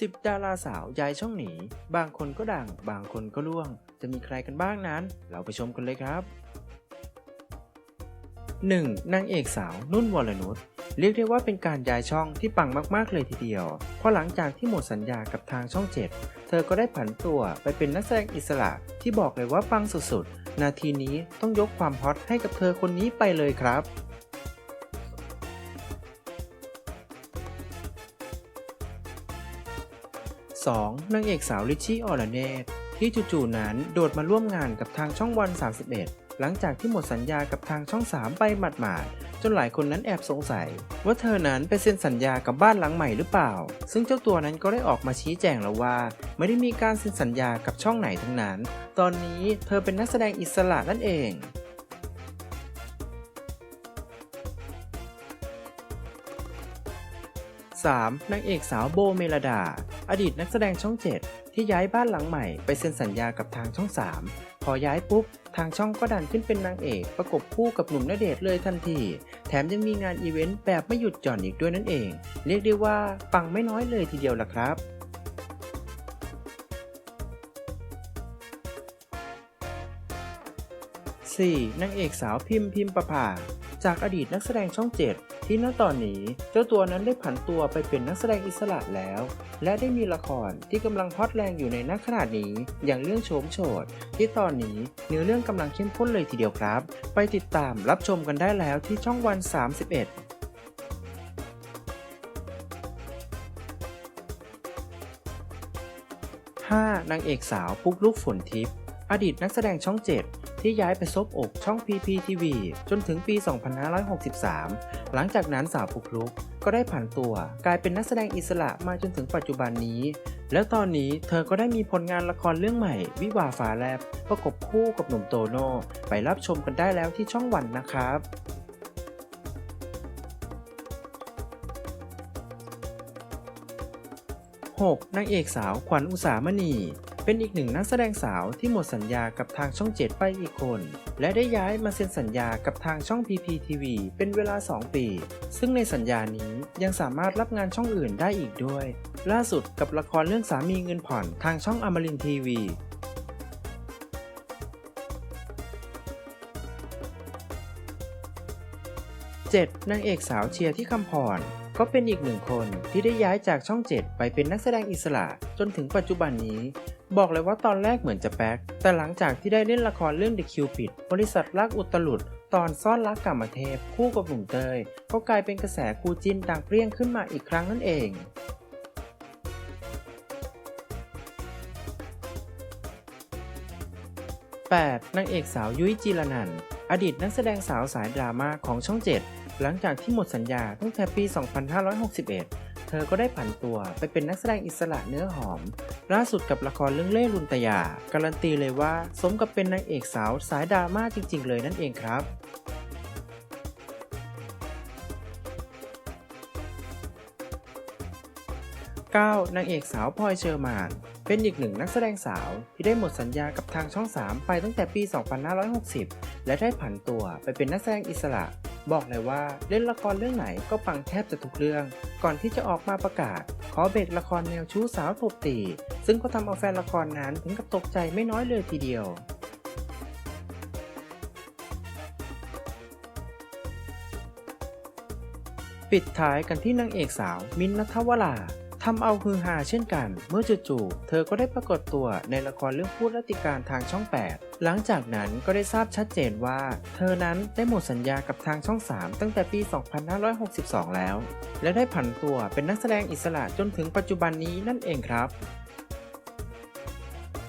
10 ดาราสาวย้ายช่องหนี บางคนก็ดัง บางคนก็ล่วง จะมีใครกันบ้างนั้น เราไปชมกันเลยครับ 1. นางเอกสาวนุ่นวรนุชเรียกได้ว่าเป็นการย้ายช่องที่ปังมากๆเลยทีเดียว เพราะหลังจากที่หมดสัญญากับทางช่อง 7 เธอก็ได้ผันตัวไปเป็นนักแสดงอิสระ ที่บอกเลยว่าปังสุดๆ นาทีนี้ต้องยกความฮอตให้กับเธอคนนี้ไปเลยครับ 2. นางเอกสาวลิชชี่ออรเนตที่จู่ๆนั้นโดดมาร่วมงานกับทางช่องวัน 31 หลังจากที่หมดสัญญากับทางช่อง 3 ไปหมาดๆจนหลายคนนั้นแอบสงสัย ว่าเธอนั้นไปเซ็นสัญญากับบ้านหลังใหม่หรือเปล่า ซึ่งเจ้าตัวนั้นก็ได้ออกมาชี้แจงแล้วว่า ไม่ได้มีการเซ็นสัญญากับช่องไหนทั้งนั้น ตอนนี้เธอเป็นนักแสดงอิสระนั่นเอง 3. นางเอกสาวโบเมลดา อดีตนักแสดงช่อง 7 ที่ย้ายบ้านหลังใหม่ไปเซ็นสัญญากับทางช่อง 3 พอย้ายปุ๊บ ทางช่องก็ดันขึ้นเป็นนางเอก ประกบคู่กับหนุ่มณเดชน์เลยทันที แถมยังมีงานอีเวนต์แบบไม่หยุดหย่อนอีกด้วยนั่นเอง เรียกได้ว่าปังไม่น้อยเลยทีเดียวล่ะครับ 4. นางเอกสาวพิมพ์พิมประภา จากอดีตนักแสดงช่อง 7 ที่ณตอนนี้เจ้าตัวนั้นได้ผันตัวไปเป็นนักแสดงอิสระแล้ว และได้มีละครที่กำลังฮอตแรงอยู่ในนักขนาดนี้ อย่างเรื่องโฉมโฉดที่ตอนนี้เนื้อเรื่องกำลังเข้มข้นเลยทีเดียวครับ ไปติดตามรับชมกันได้แล้วที่ช่องวัน 31 5. นางเอกสาวปุ๊กลุกฝนทิพย์อดีตนักแสดงช่อง 7 ที่ย้ายไปซบอกช่อง PPTV จนถึงปี 2563 หลังจากนั้นสาวปุกลุกก็ได้ผันตัวกลายเป็นนักแสดงอิสระมาจนถึงปัจจุบันนี้ แล้วตอนนี้เธอก็ได้มีผลงานละครเรื่องใหม่ วิวาฟ้าแลบประกบคู่กับหนุ่มโตโน่ไปรับชมกันได้แล้วที่ช่องวันนะครับ 6. นางเอกสาวขวัญอุสามณี เป็นอีกหนึ่งนักแสดงสาวที่หมดสัญญากับทางช่อง 7 ไปอีกคน และได้ย้ายมาเซ็นสัญญากับทางช่อง PPTV เป็นเวลา 2 ปี ซึ่งในสัญญานี้ยังสามารถรับงานช่องอื่นได้อีกด้วย ล่าสุดกับละครเรื่องสามีเงินผ่อนทางช่องอมรินทีวี 7. นางเอกสาวเชียร์ที่คำพร ก็เป็นอีกหนึ่งคนที่ได้ย้ายจากช่อง 7 ไปเป็นนักแสดงอิสระ จนถึงปัจจุบันนี้ บอกเลยว่าตอนแรกเหมือนจะแป๊ก แต่หลังจากที่ได้เล่นละครเรื่อง The Cupid บริษัทรักอุตลุดตอนซ่อนรักกรรมเทพ คู่กับหนุ่มเตย ก็กลายเป็นกระแสคู่จิ้นดังเปรี้ยงขึ้นมาอีกครั้งนั่นเอง 8. นางเอกสาวยุ้ยจีรนัน อดีตนักแสดงสาวสายดราม่าของช่อง 7 หลังจากที่หมดสัญญาตั้งแต่ปี 2561 เธอก็ได้ผันตัวไปเป็นนักแสดงอิสระเนื้อหอม ล่าสุดกับละครเรื่องเล่รุนตยา การันตีเลยว่าสมกับเป็นนางเอกสาวสายดราม่าจริง ๆ เลยนั่นเองครับ 9. นางเอกสาวพลอยเชอร์มาน เป็นอีกหนึ่งนักแสดงสาวที่ได้หมดสัญญากับทางช่อง 3 ไปตั้งแต่ปี 2560 และได้ผันตัวไปเป็นนักแสดงอิสระ บอกเลยว่าเล่นละครเรื่องไหนก็ปังแทบจะทุกเรื่อง ก่อนที่จะออกมาประกาศ ขอเบรกละครแนวชู้สาวตบตี ซึ่งก็ทำเอาแฟนละครนั้นถึงกับตกใจไม่น้อยเลยทีเดียวปิดท้ายกันที่นางเอกสาว มินท์นัทวรา ทำเอาฮือฮาเช่นกัน เมื่อจู่ๆเธอก็ได้ปรากฏตัวในละครเรื่องพูดรัติการทางช่อง 8 หลังจากนั้นก็ได้ทราบชัดเจนว่า เธอนั้นได้หมดสัญญากับทางช่อง 3 ตั้งแต่ปี 2562 แล้ว และได้ผันตัวเป็นนักแสดงอิสระจนถึงปัจจุบันนี้นั่นเองครับ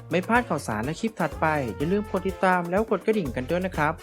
ไม่พลาดข่าวสารและคลิปถัดไปอย่าลืมกดติดตามแล้วกดกระดิ่งกันด้วยนะครับ